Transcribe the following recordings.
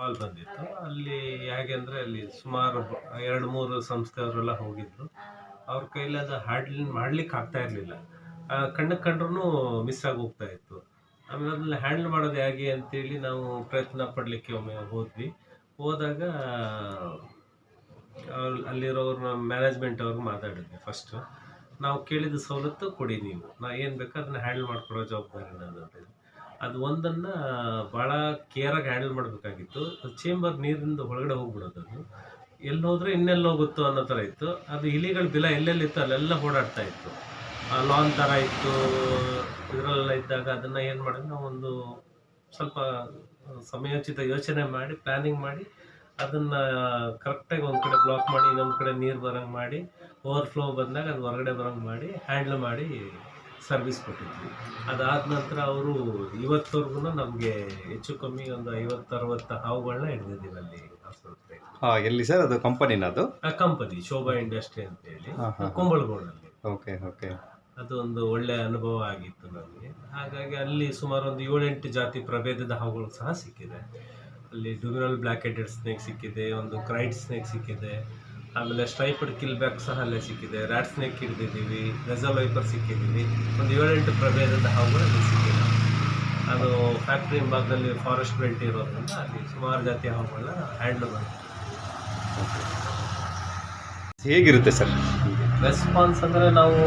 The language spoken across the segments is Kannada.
ಕಾಲ್ ಬಂದಿತ್ತು. ಅಲ್ಲಿ ಹೇಗೆ ಅಂದರೆ ಅಲ್ಲಿ ಸುಮಾರು ಎರಡು ಮೂರು ಸಂಸ್ಥೆಯವರೆಲ್ಲ ಹೋಗಿದ್ರು. ಅವ್ರ ಕೈಲಿ ಅದು ಹ್ಯಾಂಡ್ಲ್ ಮಾಡ್ಲಿಕ್ಕೆ ಆಗ್ತಾ ಇರಲಿಲ್ಲ. ಕಣ್ಣಕ್ಕೆ ಕಂಡ್ರೂ ಮಿಸ್ ಆಗಿ ಹೋಗ್ತಾ ಇತ್ತು. ಆಮೇಲೆ ಅದನ್ನ ಹ್ಯಾಂಡಲ್ ಮಾಡೋದು ಹೇಗೆ ಅಂತೇಳಿ ನಾವು ಪ್ರಯತ್ನ ಪಡಲಿಕ್ಕೆ ಒಮ್ಮೆ ಹೋದ್ವಿ. ಹೋದಾಗ ಅಲ್ಲಿರೋರು ಅಲ್ಲಿರೋರ್ನ ಮ್ಯಾನೇಜ್ಮೆಂಟ್ ಅವ್ರಿಗೆ ಮಾತಾಡಿದ್ವಿ ಫಸ್ಟು ನಾವು ಕೇಳಿದ ಸವಲತ್ತು ಕೊಡಿ ನೀವು. ನಾ ಏನು ಬೇಕೋ ಅದನ್ನ ಹ್ಯಾಂಡಲ್ ಮಾಡ್ಕೊಡೋ ಜವಾಬ್ದಾರಿ ನಾನು. ಅದು ಒಂದನ್ನು ಭಾಳ ಕೇರಾಗಿ ಹ್ಯಾಂಡಲ್ ಮಾಡಬೇಕಾಗಿತ್ತು. ಚೇಂಬರ್ ನೀರಿಂದ ಒಳಗಡೆ ಹೋಗ್ಬಿಡೋದು ಅದು. ಎಲ್ಲಿ ಹೋದ್ರೆ ಇನ್ನೆಲ್ಲಿ ಹೋಗುತ್ತೋ ಅನ್ನೋ ಥರ ಇತ್ತು. ಅದು ಇಲಿಗಳ ಬಿಲ ಎಲ್ಲೆಲ್ಲಿತ್ತು ಅಲ್ಲೆಲ್ಲ ಓಡಾಡ್ತಾ ಇತ್ತು. ಲಾನ್ ಥರ ಇತ್ತು. ಇದರಲ್ಲೆಲ್ಲ ಇದ್ದಾಗ ಅದನ್ನು ಏನು ಮಾಡಿದ್ರೆ ನಾವು ಒಂದು ಸ್ವಲ್ಪ ಸಮಯೋಚಿತ ಯೋಚನೆ ಮಾಡಿ ಪ್ಲ್ಯಾನಿಂಗ್ ಮಾಡಿ, ಅದನ್ನು ಕರೆಕ್ಟಾಗಿ ಒಂದು ಕಡೆ ಬ್ಲಾಕ್ ಮಾಡಿ, ಇನ್ನೊಂದು ಕಡೆ ನೀರು ಬರೋಂಗೆ ಮಾಡಿ ಓವರ್ಫ್ಲೋ ಬಂದಾಗ ಅದು ಹೊರಗಡೆ ಬರೋಂಗೆ ಮಾಡಿ ಹ್ಯಾಂಡ್ಲ್ ಮಾಡಿ ಸರ್ವಿಸ್ ಕೊಟ್ಟಿದ್ವಿ. ಅದಾದ ನಂತರ ಅವರು ಇವತ್ತವರೆಗೂ ನಮಗೆ ಹೆಚ್ಚು ಕಮ್ಮಿ ಒಂದು ಐವತ್ತು ಅರವತ್ತು ಹಾವುಗಳನ್ನ ಹಿಡಿದಿದ್ದೀವಿ ಅಲ್ಲಿ ಹಾಂ ಎಲ್ಲಿ ಸರ್? ಅದು ಕಂಪನಿನ ಅದು ಆ ಕಂಪನಿ ಶೋಭಾ ಇಂಡಸ್ಟ್ರಿ ಅಂತ ಹೇಳಿ ಕುಂಬಳಗೋಡಲ್ಲಿ. Okay okay. ಅದು ಒಂದು ಒಳ್ಳೆ ಅನುಭವ ಆಗಿತ್ತು ನನಗೆ ಹಾಗಾಗಿ ಅಲ್ಲಿ ಸುಮಾರು ಒಂದು ಏಳೆಂಟು ಜಾತಿ ಪ್ರಭೇದದ ಹಾವುಗಳು ಸಹ ಸಿಕ್ಕಿದೆ. ಅಲ್ಲಿ ಡುಮಿನಲ್ ಬ್ಲ್ಯಾಕ್ ಹೆಡೆಡ್ ಸ್ನೇಕ್ ಸಿಕ್ಕಿದೆ ಒಂದು ಕ್ರೈಟ್ ಸ್ನೇಕ್ ಸಿಕ್ಕಿದೆ. ಆಮೇಲೆ ಸ್ಟ್ರೈಪಡ್ ಕಿಲ್ ಬ್ಯಾಕ್ ಸಹ ಅಲ್ಲೇ ಸಿಕ್ಕಿದೆ. ರ್ಯಾಟ್ ಸ್ನೇಕ್ ಹಿಡಿದಿದ್ದೀವಿ ರೆಸಲ್ ವೈಪರ್ ಸಿಕ್ಕಿದ್ದೀವಿ. ಒಂದು ಏಳೆಂಟು ಪ್ರಭೇದದ ಹಾವುಗಳು ಅಲ್ಲಿ ಸಿಕ್ಕಿಲ್ಲ ಅದು ಫ್ಯಾಕ್ಟ್ರಿ ಭಾಗದಲ್ಲಿ ಫಾರೆಸ್ಟ್ ಬೆಲ್ಟ್ ಇರೋದ್ರಿಂದ ಅಲ್ಲಿ ಸುಮಾರು ಜಾತಿ ಹಾವುಗಳನ್ನ ಹ್ಯಾಂಡಲ್ ಮಾಡ್ತೀವಿ. ಹೇಗಿರುತ್ತೆ ಸರ್? ರೆಸ್ಪಾನ್ಸ್ ಅಂದರೆ ನಾವು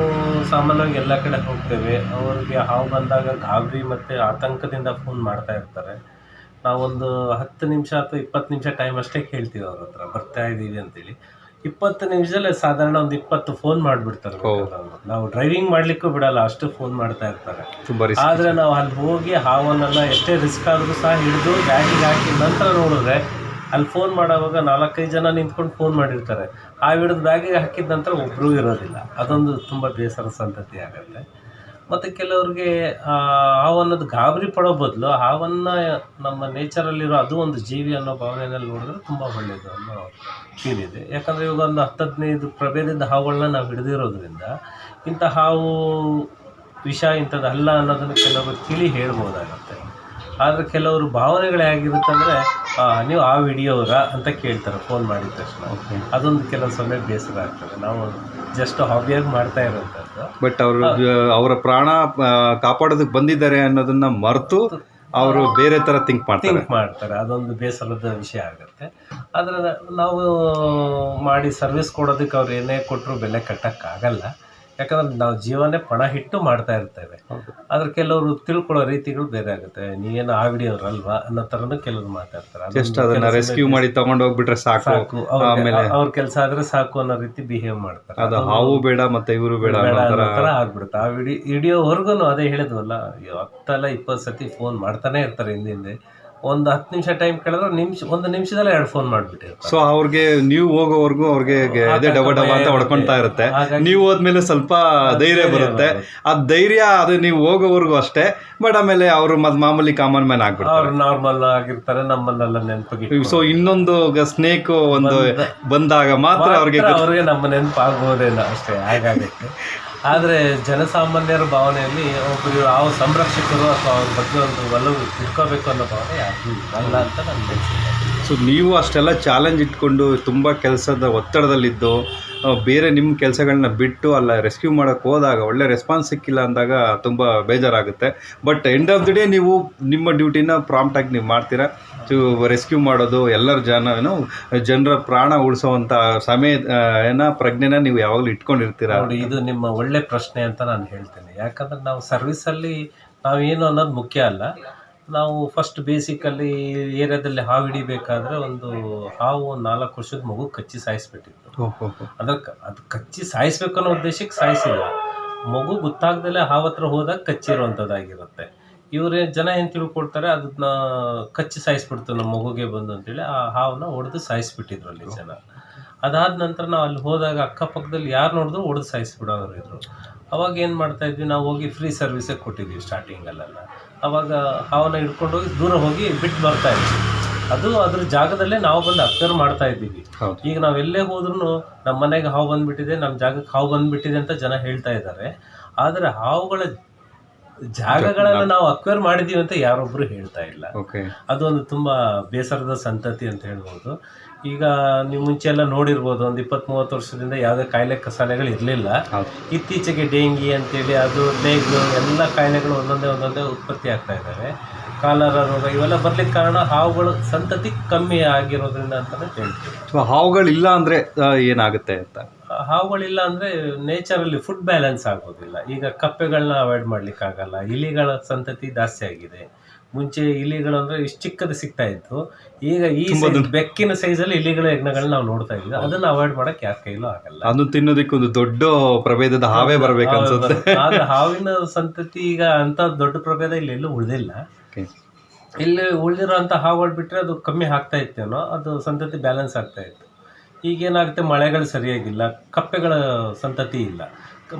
ಸಾಮಾನ್ಯವಾಗಿ ಎಲ್ಲ ಕಡೆ ಹೋಗ್ತೇವೆ. ಅವ್ರಿಗೆ ಹಾವು ಬಂದಾಗ ಗಾಬರಿ ಮತ್ತು ಆತಂಕದಿಂದ ಫೋನ್ ಮಾಡ್ತಾ ಇರ್ತಾರೆ. ನಾವೊಂದು ಹತ್ತು ನಿಮಿಷ ಅಥವಾ ಇಪ್ಪತ್ತು ನಿಮಿಷ ಟೈಮ್ ಅಷ್ಟೇ ಕೇಳ್ತೀವಿ ಅವ್ರ ಹತ್ರ. ಬರ್ತಾ ಇದ್ದೀವಿ ಅಂತೇಳಿ. ಇಪ್ಪತ್ತು ನಿಮಿಷದಲ್ಲಿ ಸಾಧಾರಣ ಒಂದು ಇಪ್ಪತ್ತು ಫೋನ್ ಮಾಡಿಬಿಡ್ತಾರೆ ನಾವು ಡ್ರೈವಿಂಗ್ ಮಾಡ್ಲಿಕ್ಕೂ ಬಿಡಲ್ಲ ಅಷ್ಟು ಫೋನ್ ಮಾಡ್ತಾ ಇರ್ತಾರೆ. ಆದ್ರೆ ನಾವು ಅಲ್ಲಿ ಹೋಗಿ ಹಾವನ್ನೆಲ್ಲ ಎಷ್ಟೇ ರಿಸ್ಕ್ ಆದರೂ ಸಹ ಹಿಡಿದು ಬ್ಯಾಗಿಗೆ ಹಾಕಿ ನಂತರ ನೋಡಿದ್ರೆ ಅಲ್ಲಿ ಫೋನ್ ಮಾಡೋವಾಗ ನಾಲ್ಕೈದು ಜನ ನಿಂತ್ಕೊಂಡು ಫೋನ್ ಮಾಡಿರ್ತಾರೆ. ಆ ಹಿಡಿದು ಬ್ಯಾಗಿಗೆ ಹಾಕಿದ ನಂತರ ಒಬ್ಬರೂ ಇರೋದಿಲ್ಲ. ಅದೊಂದು ತುಂಬ ಬೇಸರ ಸಂತತಿ ಆಗುತ್ತೆ. ಮತ್ತು ಕೆಲವ್ರಿಗೆ, ಆ ಅನ್ನೋದು ಗಾಬರಿ ಪಡೋ ಬದಲು ಹಾವನ್ನ ನಮ್ಮ ನೇಚರಲ್ಲಿರೋ ಅದು ಒಂದು ಜೀವಿ ಅನ್ನೋ ಭಾವನೆಯಲ್ಲಿ ನೋಡಿದ್ರೆ ತುಂಬ ಒಳ್ಳೆಯದು ಅನ್ನೋ ಫೀಲ್ ಇದೆ. ಯಾಕಂದರೆ ಇವಾಗ ಒಂದು ಹತ್ತು, ಹದಿನೈದು ಪ್ರಭೇದದ ಹಾವುಗಳನ್ನ ನಾವು ಹಿಡಿದಿರೋದ್ರಿಂದ ಇಂಥ ಹಾವು, ವಿಷ ಇಂಥದ್ದಲ್ಲ ಅನ್ನೋದನ್ನು ಕೆಲವರು ತಿಳಿ ಹೇಳ್ಬೋದಾಗತ್ತೆ. ಆದರೆ ಕೆಲವರು ಭಾವನೆಗಳು ಹೇಗಿರುತ್ತೆ ಅಂದರೆ ನೀವು ಆ ವಿಡಿಯೋರ ಅಂತ ಕೇಳ್ತಾರೆ ಫೋನ್ ಮಾಡಿದ ತಕ್ಷಣ. ಅದೊಂದು ಕೆಲವು ಸಮಯ ಬೇಸರ ಆಗ್ತದೆ. ನಾವು ಜಸ್ಟ್ ಹಾಬಿಯಾಗಿ ಮಾಡ್ತಾ ಇರೋಂಥದ್ದು ಬಟ್ ಅವರು ಅವರ ಪ್ರಾಣ ಕಾಪಾಡೋದಕ್ಕೆ ಬಂದಿದ್ದಾರೆ ಅನ್ನೋದನ್ನ ಮರೆತು ಅವರು ಬೇರೆ ಥರ ಥಿಂಕ್ ಮಾಡ್ತಾರೆ. ಥಿಂಕ್ ಮಾಡ್ತಾರೆ. ಅದೊಂದು ಬೇಸರದ ವಿಷಯ ಆಗುತ್ತೆ. ಆದರೆ ನಾವು ಮಾಡಿ ಸರ್ವಿಸ್ ಕೊಡೋದಕ್ಕೆ ಅವ್ರು ಏನೇ ಕೊಟ್ಟರು ಬೆಲೆ ಕಟ್ಟಕ್ಕಾಗಲ್ಲ. ಯಾಕಂದ್ರೆ ನಾವು ಜೀವನೇ ಪಣ ಹಿಟ್ಟು ಮಾಡ್ತಾ ಇರ್ತೇವೆ. ಆದ್ರೆ ಕೆಲವರು ತಿಳ್ಕೊಳ್ಳೋ ರೀತಿಗಳು ಬೇರೆ ಆಗುತ್ತೆ. ನೀವೇನು ಆ ವಿಡಿಯೋರಲ್ವಾ ಅನ್ನೋ ತರನು ಕೆಲವರು ಮಾತಾಡ್ತಾರೆ. ಜಸ್ಟ್ ಅದನ್ನ ರೆಸ್ಕ್ಯೂ ಮಾಡಿ ತಗೊಂಡು ಹೋಗ್ಬಿಟ್ರೆ ಸಾಕು. ಆಮೇಲೆ ಅವ್ರ ಕೆಲಸ ಆದ್ರೆ ಸಾಕು ಅನ್ನೋ ರೀತಿ ಬಿಹೇವ್ ಮಾಡ್ತಾರೆ. ಅದು ಹಾವು ಬೇಡ ಮತ್ತೆ ಇವರು ಬೇಡ ಥರ ಆಗ್ಬಿಡುತ್ತೆ. ಆ ವಿಡಿಯೋ ಅದೇ ಹೇಳಿದ್ವಲ್ಲ ಹತ್ತಲ್ಲ ಇಪ್ಪತ್ತು ಸತಿ ಫೋನ್ ಮಾಡ್ತಾನೆ ಇರ್ತಾರೆ ಹಿಂದಿಂದೆ ಒಂದು ಹತ್ತು ನಿಮಿಷ ಟೈಮ್ ಕೇಳಿದ್ರೆ ನಿಮಿಷ ಒಂದು ನಿಮಿಷದಲ್ಲೇ ಎರಡು ಫೋನ್ ಮಾಡಿಬಿಟ್ಟಿರ್ತಾರೆ ಸೊ ಅವ್ರಿಗೆ ನೀವು ಹೋಗೋವರೆಗೂ ಅವ್ರಿಗೆ ಅದೇ ಡಬ ಡಬ ಅಂತ ಹೊಡ್ಕೊಂತಾ ಇರುತ್ತೆ. ಹಾಗಾಗಿ- ನೀವು ಹೋದ್ಮೇಲೆ ಸ್ವಲ್ಪ ಧೈರ್ಯ ಬರುತ್ತೆ. ಆ ಧೈರ್ಯ ಅದು ನೀವು ಹೋಗೋವರೆಗೂ ಅಷ್ಟೇ ಬಟ್ ಆಮೇಲೆ ಅವರು ಮತ್ತೆ ಮಾಮೂಲಿ ಕಾಮನ್ ಮ್ಯಾನ್ ಆಗ್ಬಿಡ್ತಾರೆ. ಅವ್ರು ನಾರ್ಮಲ್ ಆಗಿರ್ತಾರೆ ನಮ್ಮನ್ನೆಲ್ಲ ನೆನಪಿಗೆ ಸೊ ಇನ್ನೊಂದು ಸ್ನೇಕ್ ಒಂದು ಬಂದಾಗ ಮಾತ್ರ ಅವ್ರಿಗೆ ಅವ್ರಿಗೆ ನಮ್ಮ ನೆನಪು ಆಗ್ಬೋದೇನೋ ಅಷ್ಟೇ ಹಾಗಾಗತ್ತೆ ಆದರೆ ಜನಸಾಮಾನ್ಯರ ಭಾವನೆಯಲ್ಲಿ ಒಬ್ಬರು ಯಾವ ಸಂರಕ್ಷಕರು ಅಥವಾ ಅವ್ರ ಬಗ್ಗೆ ಒಂದು ಒಲವು ತಿಳ್ಕೋಬೇಕು ಅನ್ನೋ ಭಾವನೆ ಯಾರಿಗೂ ಅಲ್ಲ ಅಂತ ಅನಿಸಿಕೆ ಸೊ ನೀವು ಅಷ್ಟೆಲ್ಲ ಚಾಲೆಂಜ್ ಇಟ್ಕೊಂಡು ತುಂಬ ಕೆಲಸದ ಒತ್ತಡದಲ್ಲಿದ್ದು ಬೇರೆ ನಿಮ್ಮ ಕೆಲಸಗಳನ್ನ ಬಿಟ್ಟು ಅಲ್ಲ ರೆಸ್ಕ್ಯೂ ಮಾಡೋಕ್ಕೆ ಹೋದಾಗ ಒಳ್ಳೆ ರೆಸ್ಪಾನ್ಸ್ ಸಿಕ್ಕಿಲ್ಲ ಅಂದಾಗ ತುಂಬ ಬೇಜಾರಾಗುತ್ತೆ. But end of the day ನೀವು ನಿಮ್ಮ ಡ್ಯೂಟಿನ ಪ್ರಾಂಪ್ಟಾಗಿ ನೀವು ಮಾಡ್ತೀರಾ? ರೆಸ್ಕ್ಯೂ ಮಾಡೋದು ಎಲ್ಲರ ಜನ ಏನು ಜನರ ಪ್ರಾಣ ಉಳಿಸೋವಂಥ ಸಮಯ ಏನ ಪ್ರಜ್ಞೆನ ನೀವು ಯಾವಾಗಲೂ ಇಟ್ಕೊಂಡಿರ್ತೀರಾ? ನೋಡಿ ಇದು ನಿಮ್ಮ ಒಳ್ಳೆ ಪ್ರಶ್ನೆ ಅಂತ ನಾನು ಹೇಳ್ತೇನೆ. ಯಾಕಂದ್ರೆ ನಾವು ಸರ್ವಿಸಲ್ಲಿ ನಾವೇನು ಅನ್ನೋದು ಮುಖ್ಯ ಅಲ್ಲ. ನಾವು ಫಸ್ಟ್ ಬೇಸಿಕಲ್ಲಿ ಏರಿಯಾದಲ್ಲಿ ಹಾವು ಹಿಡಿಬೇಕಾದ್ರೆ ಒಂದು ಹಾವು ಒಂದು ನಾಲ್ಕು ವರ್ಷದ ಮಗು ಕಚ್ಚಿ ಸಾಯಿಸ್ಬಿಟ್ಟಿತ್ತು. ಅಂದ್ರೆ ಅದು ಕಚ್ಚಿ ಸಾಯಿಸ್ಬೇಕು ಅನ್ನೋ ಉದ್ದೇಶಕ್ಕೆ ಸಾಯಿಸಿಲ್ಲ. ಮಗು ಗೊತ್ತಾಗ್ದಲೇ ಹಾವು ಹತ್ರ ಹೋದಾಗ ಕಚ್ಚಿರುವಂಥದ್ದಾಗಿರುತ್ತೆ. ಇವ್ರೇ ಜನ ಏನು ತಿಳ್ಕೊಳ್ತಾರೆ ಅದನ್ನ ಕಚ್ಚಿ ಸಾಯಿಸ್ಬಿಡ್ತು ನಮ್ಮ ಮಗುಗೆ ಬಂದು ಅಂತೇಳಿ ಆ ಹಾವನ್ನ ಹೊಡೆದು ಸಾಯಿಸ್ಬಿಟ್ಟಿದ್ರು ಅಲ್ಲಿ ಜನ. ಅದಾದ ನಂತರ ನಾವು ಅಲ್ಲಿ ಹೋದಾಗ ಅಕ್ಕಪಕ್ಕದಲ್ಲಿ ಯಾರು ನೋಡಿದ್ರು ಹೊಡೆದು ಸಾಯಿಸ್ಬಿಡೋರು ಇದ್ರು. ಅವಾಗ ಏನು ಮಾಡ್ತಾ ಇದ್ವಿ ನಾವು ಹೋಗಿ ಫ್ರೀ ಸರ್ವಿಸೇ ಕೊಟ್ಟಿದ್ವಿ ಸ್ಟಾರ್ಟಿಂಗಲ್ಲೆಲ್ಲ ಅವಾಗ ಹಾವನ್ನ ಹಿಡ್ಕೊಂಡು ಹೋಗಿ ದೂರ ಹೋಗಿ ಬಿಟ್ಟು ಬರ್ತಾ ಇದ್ವಿ. ಅದು ಅದ್ರ ಜಾಗದಲ್ಲೇ ನಾವು ಬಂದು ಅಬ್ಸರ್ವ್ ಮಾಡ್ತಾ ಇದ್ದೀವಿ. ಈಗ ನಾವು ಎಲ್ಲೇ ಹೋದ್ರೂ ನಮ್ಮ ಮನೆಗೆ ಹಾವು ಬಂದ್ಬಿಟ್ಟಿದೆ ನಮ್ಮ ಜಾಗಕ್ಕೆ ಹಾವು ಬಂದ್ಬಿಟ್ಟಿದೆ ಅಂತ ಜನ ಹೇಳ್ತಾ ಇದ್ದಾರೆ ಆದರೆ ಹಾವುಗಳ ಜಾಗಗಳನ್ನ ನಾವು ಅಕ್ವೇರ್ ಮಾಡಿದೀವಿ ಅಂತ ಯಾರೊಬ್ಬರು ಹೇಳ್ತಾ ಇಲ್ಲ. ಅದೊಂದು ತುಂಬಾ ಬೇಸರದ ಸಂತತಿ ಅಂತ ಹೇಳ್ಬೋದು. ಈಗ ನೀವು ಮುಂಚೆ ಎಲ್ಲ ನೋಡಿರ್ಬೋದು ಒಂದು ಇಪ್ಪತ್ತ್ ಮೂವತ್ತು ವರ್ಷದಿಂದ ಯಾವುದೇ ಕಾಯಿಲೆ ಕಸಾಲೆಗಳು ಇರಲಿಲ್ಲ. ಇತ್ತೀಚೆಗೆ ಡೆಂಗಿ ಅಂತೇಳಿ ಅದು ಲೇಗ್ ಎಲ್ಲ ಕಾಯಿಲೆಗಳು ಒಂದೊಂದೇ ಒಂದೊಂದೇ ಉತ್ಪತ್ತಿ ಆಗ್ತಾ ಇದ್ದಾವೆ ಕಾಲರ ರೋಗ ಇವೆಲ್ಲ ಬರ್ಲಿಕ್ಕೆ ಕಾರಣ ಹಾವುಗಳು ಸಂತತಿ ಕಮ್ಮಿ ಆಗಿರೋದ್ರಿಂದ ಅಂತಲೇ ಹೇಳ್ತೀವಿ. ಹಾವುಗಳಿಲ್ಲ ಅಂದರೆ ಏನಾಗುತ್ತೆ ಅಂತ? ಹಾವುಗಳಿಲ್ಲ ಅಂದ್ರೆ ನೇಚರಲ್ಲಿ ಫುಡ್ ಬ್ಯಾಲೆನ್ಸ್ ಆಗೋದಿಲ್ಲ. ಈಗ ಕಪ್ಪೆಗಳನ್ನ ಅವಾಯ್ಡ್ ಮಾಡ್ಲಿಕ್ಕೆ ಆಗಲ್ಲ ಇಲಿಗಳ ಸಂತತಿ ಜಾಸ್ತಿ ಆಗಿದೆ. ಮುಂಚೆ ಇಲಿಗಳು ಅಂದ್ರೆ ಇಷ್ಟು ಚಿಕ್ಕದು ಸಿಗ್ತಾ ಇತ್ತು. ಈಗ ಈ ಬೆಕ್ಕಿನ ಸೈಜಲ್ಲಿ ಇಲಿಗಳ ಯಜ್ಞಗಳನ್ನ ನಾವು ನೋಡ್ತಾ ಇದ್ವಿ ಅದನ್ನ ಅವಾಯ್ಡ್ ಮಾಡಕ್ ಯಾರ ಕೈಲೂ ಆಗಲ್ಲ. ಅದನ್ನ ತಿನ್ನೋದಕ್ಕೆ ಒಂದು ದೊಡ್ಡ ಪ್ರಭೇದದ ಹಾವೇ ಬರ್ಬೇಕು ಅನ್ಸುತ್ತೆ. ಆದ್ರೆ ಹಾವಿನ ಸಂತತಿ ಈಗ ಅಂತ ದೊಡ್ಡ ಪ್ರಭೇದ ಇಲ್ಲಿ ಎಲ್ಲೂ ಉಳಿದಿಲ್ಲ. ಇಲ್ಲಿ ಇಲ್ಲಿ ಅಂತ ಹಾವುಗಳು ಬಿಟ್ಟರೆ ಅದು ಕಮ್ಮಿ ಆಗ್ತಾ ಇತ್ತೇನೋ ಅದು ಸಂತತಿ ಬ್ಯಾಲೆನ್ಸ್ ಆಗ್ತಾ ಇತ್ತು. ಈಗೇನಾಗುತ್ತೆ, ಮಳೆಗಳು ಸರಿಯಾಗಿಲ್ಲ, ಕಪ್ಪೆಗಳ ಸಂತತಿ ಇಲ್ಲ.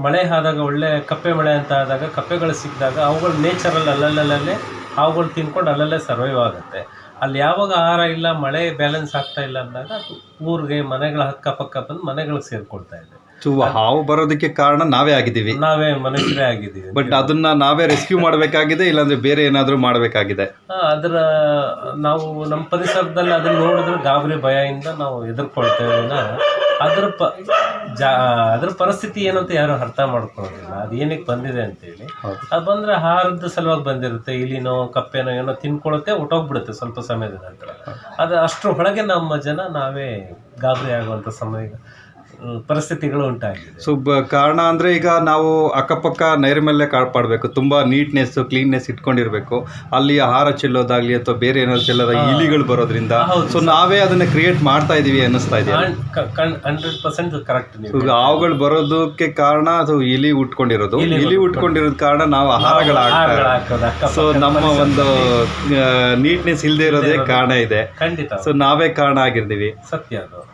ಮಳೆ ಆದಾಗ ಒಳ್ಳೆ ಕಪ್ಪೆ ಮಳೆ ಅಂತ ಆದಾಗ ಕಪ್ಪೆಗಳು ಸಿಕ್ಕಿದಾಗ ಅವುಗಳು ನೇಚರಲ್ಲಿ ಅಲ್ಲಲ್ಲಲ್ಲೇ ಅವುಗಳು ತಿನ್ಕೊಂಡು ಅಲ್ಲಲ್ಲೇ ಸರ್ವೈವ್ ಆಗುತ್ತೆ. ಅಲ್ಲಿ ಯಾವಾಗ ಆಹಾರ ಇಲ್ಲ, ಮಳೆ ಬ್ಯಾಲೆನ್ಸ್ ಆಗ್ತಾ ಇಲ್ಲ ಅಂದಾಗ ಅದು ಊರಿಗೆ ಮನೆಗಳ ಅಕ್ಕಪಕ್ಕ ಬಂದು ಮನೆಗಳಿಗೆ ಸೇರಿಕೊಳ್ತಾ ಇದೆ. ಸೊ ಹಾವು ಬರೋದಕ್ಕೆ ಕಾರಣ ನಾವೇ ಆಗಿದ್ದೀವಿ. ನಾವೇ ಮನುಷ್ಯರೇ ಆಗಿದ್ದೀವಿ ಬಟ್ ಅದನ್ನ ನಾವೇ ರೆಸ್ಕ್ಯೂ ಮಾಡಬೇಕಾಗಿದೆ ಇಲ್ಲಾಂದ್ರೆ ಬೇರೆ ಏನಾದರೂ ಮಾಡಬೇಕಾಗಿದೆ. ಆ, ಅದರ ನಾವು ನಮ್ಮ ಪರಿಸರದಲ್ಲಿ ಅದನ್ನ ನೋಡಿದ್ರೆ ಗಾಬರಿ ಭಯದಿಂದ ನಾವು ಎದುರ್ಕೊಳ್ತೇವೆ ವಿನ ಅದ್ರ ಪ ಜಾ ಅದ್ರ ಪರಿಸ್ಥಿತಿ ಏನಂತ ಯಾರು ಅರ್ಥ ಮಾಡ್ಕೊಳ್ಳೋದಿಲ್ಲ. ಅದು ಏನಕ್ಕೆ ಬಂದಿದೆ ಅಂತೇಳಿ. ಅದು ಬಂದ್ರೆ ಆಹಾರದ ಸಲುವಾಗಿ ಬಂದಿರುತ್ತೆ. ಇಲಿನೋ ಕಪ್ಪೆನೋ ಏನೋ ತಿನ್ಕೊಳುತ್ತೆ ಹೊಟ್ಟೋಗ್ಬಿಡುತ್ತೆ ಸ್ವಲ್ಪ ಸಮಯದ ನಂತರ. ಅದು ಅಷ್ಟರ ಒಳಗೆ ನಮ್ಮ ಜನ ನಾವೇ ಗಾಬರಿ ಆಗುವಂಥ ಸಮಯ ಪರಿಸ್ಥಿತಿಗಳು ಉಂಟಾಗಿದೆ. ಸೊ ಕಾರಣ ಅಂದ್ರೆ ಈಗ ನಾವು ಅಕ್ಕಪಕ್ಕ ನೈರ್ಮಲ್ಯ ಕಾಪಾಡಬೇಕು ತುಂಬಾ ನೀಟ್ನೆಸ್ ಕ್ಲೀನ್ನೆಸ್ ಇಟ್ಕೊಂಡಿರಬೇಕು. ಅಲ್ಲಿ ಆಹಾರ ಚೆಲ್ಲೋದಾಗ್ಲಿ ಅಥವಾ ಬೇರೆ ಏನಾದ್ರು ಚೆಲ್ಲೋದ ಇಲಿಗಳು ಬರೋದ್ರಿಂದ. ಸೊ ನಾವೇ ಅದನ್ನ ಕ್ರಿಯೇಟ್ ಮಾಡ್ತಾ ಇದೀವಿ ಅನ್ನಿಸ್ತಾ ಇದೆ. ಹಂಡ್ರೆಡ್ ಪರ್ಸೆಂಟ್ ಕರೆಕ್ಟ್ ಹಾವುಗಳು ಬರೋದಕ್ಕೆ ಕಾರಣ ಅದು ಇಲಿ ಉಟ್ಕೊಂಡಿರೋದು. ಇಲಿ ಉಟ್ಕೊಂಡಿರೋದ್. ಕಾರಣ ನಾವು ಆಹಾರಗಳ ಸೊ ನಮ್ಮ ಒಂದು ನೀಟ್ನೆಸ್ ಇಲ್ಲದೆ ಇರೋದೇ ಕಾರಣ ಇದೆ. ಖಂಡಿತ. ಸೊ ನಾವೇ ಕಾರಣ ಆಗಿರ್ತೀವಿ. ಸತ್ಯ ಅದು.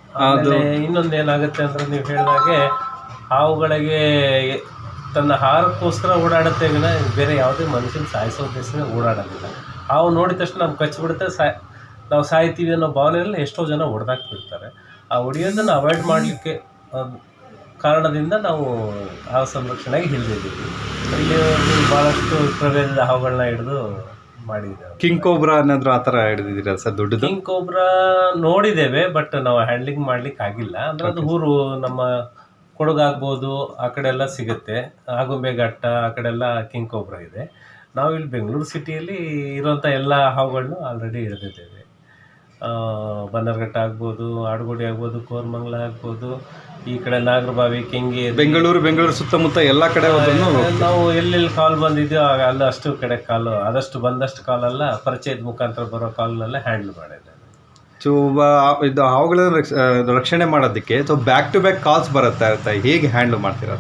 ಇನ್ನೊಂದು ಏನಾಗುತ್ತೆ ಅಂದ್ರೆ ನೀವು ಹೇಳಿದಾಗೆ ಹಾವುಗಳಿಗೆ ತನ್ನ ಆಹಾರಕ್ಕೋಸ್ಕರ ಓಡಾಡುತ್ತೆ ವಿನ ಬೇರೆ ಯಾವುದೇ ಮನುಷ್ಯನ ಸಾಯಿಸೋ ಉದ್ದೇಶನೇ ಓಡಾಡೋದಿಲ್ಲ. ಹಾವು ನೋಡಿದ ತಕ್ಷಣ ನಮ್ಗೆ ಕಚ್ಚಿಬಿಡುತ್ತೆ ಸಾಯ್ ನಾವು ಸಾಯ್ತೀವಿ ಅನ್ನೋ ಭಾವನೆಯಲ್ಲಿ ಎಷ್ಟೋ ಜನ ಹೊಡೆದಾಕ್ಬಿಡ್ತಾರೆ. ಆ ಹೊಡೆಯೋದನ್ನು ಅವಾಯ್ಡ್ ಮಾಡಲಿಕ್ಕೆ ಕಾರಣದಿಂದ ನಾವು ಹಾವು ಸಂರಕ್ಷಣೆಗೆ ಹಿಡಿದಿದ್ದೀವಿ ಇಲ್ಲಿ ಭಾಳಷ್ಟು ಪ್ರಭೇದದ ಹಾವುಗಳನ್ನ ಹಿಡಿದು ಮಾಡಿದ್ದೇವೆ ಕಿಂಗ್ ಕೋಬ್ರಾ ಅನ್ನೋದ್ರ ಆ ಥರ ಹಿಡಿದಿದ್ದೀರಾ ಸರ್ ದೊಡ್ಡದು? ಕಿಂಗ್ ಕೋಬ್ರಾ ನೋಡಿದ್ದೇವೆ ಬಟ್ ನಾವು ಹ್ಯಾಂಡ್ಲಿಂಗ್ ಮಾಡ್ಲಿಕ್ಕೆ ಆಗಿಲ್ಲ. ಅಂದ್ರೆ ಅದು ಊರು ನಮ್ಮ ಕೊಡಗಾಗ್ಬೋದು ಆ ಕಡೆ ಎಲ್ಲ ಸಿಗುತ್ತೆ. ಆಗುಂಬೆ ಘಟ್ಟ ಆ ಕಡೆ ಎಲ್ಲ ಕಿಂಗ್ ಕೋಬ್ರಾ ಇದೆ. ನಾವು ಇಲ್ಲಿ ಬೆಂಗಳೂರು ಸಿಟಿಯಲ್ಲಿ ಇರುವಂಥ ಎಲ್ಲ ಹಾವುಗಳನ್ನು ಆಲ್ರೆಡಿ ಹಿಡಿದಿದ್ದೇವೆ. ಬನ್ನರ್ಘಟ್ಟ ಆಗ್ಬೋದು ಆಡುಗೋಡಿ ಆಗ್ಬೋದು ಕೋರ್ಮಂಗ್ಲ ಆಗ್ಬೋದು ಈ ಕಡೆ ನಾಗರಬಾವಿ ಕೆಂಗೇರಿ. ಬೆಂಗಳೂರು ಬೆಂಗಳೂರು ಸುತ್ತಮುತ್ತ ಎಲ್ಲ ಕಡೆ ಹೋದ್ರೂ ನಾವು ಎಲ್ಲೆಲ್ಲಿ ಕಾಲ್ ಬಂದಿದ್ಯೋ ಅಲ್ಲ ಅಷ್ಟು ಕಡೆ ಕಾಲು ಆದಷ್ಟು ಬಂದಷ್ಟು ಕಾಲಲ್ಲ ಪರಿಚಯದ ಮುಖಾಂತರ ಬರೋ ಕಾಲ್ನೆಲ್ಲ ಹ್ಯಾಂಡಲ್ ಮಾಡಿದೆ ಸೊ ಇದು ಹಾವುಗಳನ್ನು ರಕ್ಷ- ರಕ್ಷಣೆ ಮಾಡೋದಕ್ಕೆ so back to back calls ಬರುತ್ತಾ ಅಂತ ಹೇಗೆ ಹ್ಯಾಂಡಲ್ ಮಾಡ್ತೀರಾ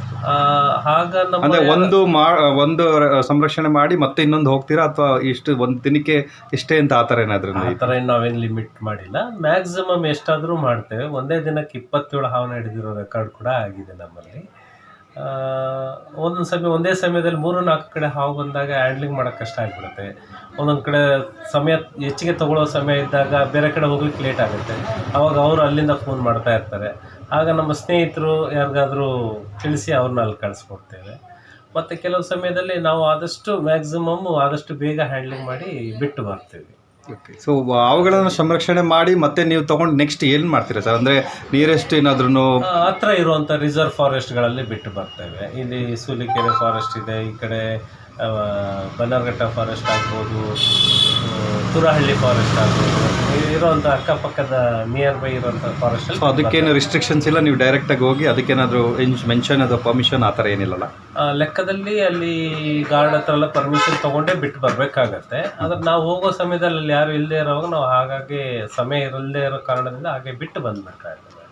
ಹಾಗ ಅಂದ್ರೆ ಒಂದು ಮಾ ಒಂದು ಸಂರಕ್ಷಣೆ ಮಾಡಿ ಮತ್ತೆ ಇನ್ನೊಂದು ಹೋಗ್ತೀರಾ? ಅಥವಾ ಇಷ್ಟು ಒಂದು ದಿನಕ್ಕೆ ಇಷ್ಟೇ ಅಂತ ಆ ಥರ ಏನಾದ್ರು ಆ ಥರ ಏನು ನಾವೇನು ಲಿಮಿಟ್ ಮಾಡಿಲ್ಲ. ಮ್ಯಾಕ್ಸಿಮಮ್ ಎಷ್ಟಾದರೂ ಮಾಡ್ತೇವೆ. ಒಂದೇ ದಿನಕ್ಕೆ ಇಪ್ಪತ್ತೇಳು ಹಾವನ್ನ ಹಿಡಿದಿರೋ ರೆಕಾರ್ಡ್ ಕೂಡ ಆಗಿದೆ ನಮ್ಮಲ್ಲಿ. ಒಂದೊಂದು ಸಮಯ, ಒಂದೇ ಸಮಯದಲ್ಲಿ ಮೂರು ನಾಲ್ಕು ಕಡೆ ಹಾವು ಬಂದಾಗ ಹ್ಯಾಂಡ್ಲಿಂಗ್ ಮಾಡೋಕ್ಕೆ ಕಷ್ಟ ಆಗಿಬಿಡುತ್ತೆ. ಒಂದೊಂದು ಕಡೆ ಸಮಯ ಹೆಚ್ಚಿಗೆ ತಗೊಳ್ಳೋ ಸಮಯ ಇದ್ದಾಗ ಬೇರೆ ಕಡೆ ಹೋಗ್ಲಿಕ್ಕೆ ಲೇಟ್ ಆಗುತ್ತೆ. ಆವಾಗ ಅವರು ಅಲ್ಲಿಂದ ಫೋನ್ ಮಾಡ್ತಾ ಇರ್ತಾರೆ. ಆಗ ನಮ್ಮ ಸ್ನೇಹಿತರು ಯಾರಿಗಾದರೂ ತಿಳಿಸಿ ಅವ್ರನ್ನ ಅಲ್ಲಿ ಕಳಿಸ್ಕೊಡ್ತೇವೆ. ಮತ್ತು ಕೆಲವು ಸಮಯದಲ್ಲಿ ನಾವು ಆದಷ್ಟು ಮ್ಯಾಕ್ಸಿಮಮ್ಮು ಆದಷ್ಟು ಬೇಗ ಹ್ಯಾಂಡ್ಲಿಂಗ್ ಮಾಡಿ ಬಿಟ್ಟು ಬರ್ತೀವಿ. ಸೊ ಅವುಗಳನ್ನು ಸಂರಕ್ಷಣೆ ಮಾಡಿ ಮತ್ತೆ ನೀವು ತಗೊಂಡು ನೆಕ್ಸ್ಟ್ ಏನು ಮಾಡ್ತೀರಾ ಸರ್ ಅಂದ್ರೆ ನಿಯರೆಸ್ಟ್ ಏನಾದ್ರೂ ಹತ್ರ ಇರುವಂಥ ರಿಸರ್ವ್ ಫಾರೆಸ್ಟ್ಗಳಲ್ಲಿ ಬಿಟ್ಟು ಬರ್ತೇವೆ. ಇಲ್ಲಿ ಸೂಲಿಕೆರೆ ಫಾರೆಸ್ಟ್ ಇದೆ, ಈ ಕಡೆ ಬನ್ನರ್ಘಟ್ಟ ಫಾರೆಸ್ಟ್ ಆಗ್ಬೋದು. ತುರಹಳ್ಳಿ ಫಾರೆಸ್ಟ್ ಆಗ್ಬೋದು ಇರೋವಂಥ ಅಕ್ಕಪಕ್ಕದ ನಿಯರ್ ಬೈ ಇರೋವಂಥ ಫಾರೆಸ್ಟ್ ಸೊ ಅದಕ್ಕೇನು ರಿಸ್ಟ್ರಿಕ್ಷನ್ಸ್ ಇಲ್ಲ ನೀವು ಡೈರೆಕ್ಟಾಗಿ ಹೋಗಿ ಅದಕ್ಕೇನಾದರೂ ಮೆನ್ಷನ್ ಅದು ಪರ್ಮಿಷನ್ ಆ ಥರ ಏನಿಲ್ಲಲ್ಲ? ಲೆಕ್ಕದಲ್ಲಿ ಅಲ್ಲಿ ಗಾರ್ಡ್ ಹತ್ರ ಎಲ್ಲ ಪರ್ಮಿಷನ್ ತಗೊಂಡೇ ಬಿಟ್ಟು ಬರಬೇಕಾಗತ್ತೆ. ಆದರೆ ನಾವು ಹೋಗೋ ಸಮಯದಲ್ಲಿ ಅಲ್ಲಿ ಯಾರು ಇಲ್ಲದೆ ಇರೋವಾಗ ನಾವು ಹಾಗಾಗಿ ಸಮಯ ಇರಲ್ಲದೆ ಇರೋ ಕಾರಣದಿಂದ ಹಾಗೆ ಬಿಟ್ಟು ಬಂದ್ಬೇಕಾಗ್ತದೆ